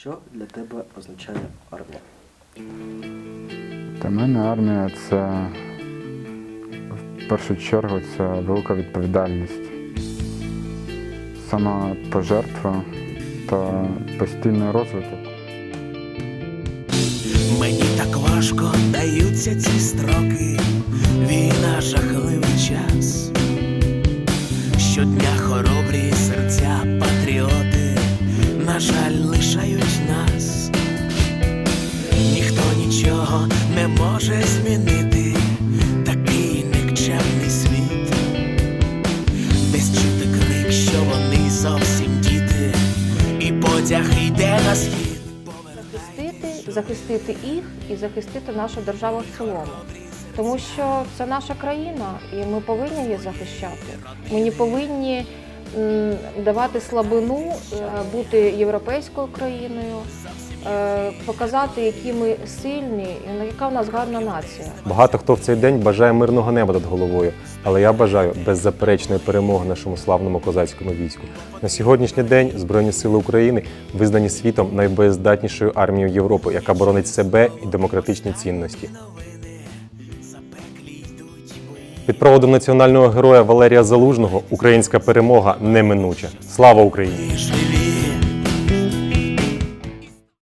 Що для тебе означає армія? Для мене армія це в першу чергу це велика відповідальність, самопожертва та постійний розвиток. Мені так важко даються ці строки, війна жахливий час. Щодня хоробрі серця патріоти, на жаль, лишають нічого не може змінити, такий никчемний світ. Десь чути крик, що вони зовсім діти, і потяг йде на схід. захистити, захистити їх і захистити нашу державу в цілому. Тому що це наша країна, і ми повинні її захищати. Ми не повинні давати слабину, е, бути європейською країною, показати, які ми сильні, і яка в нас гарна нація. Багато хто в цей день бажає мирного неба над головою, але я бажаю беззаперечної перемоги нашому славному козацькому війську. На сьогоднішній день Збройні Сили України визнані світом найбоєздатнішою армією Європи, яка боронить себе і демократичні цінності. Під проводом національного героя Валерія Залужного українська перемога неминуча. Слава Україні!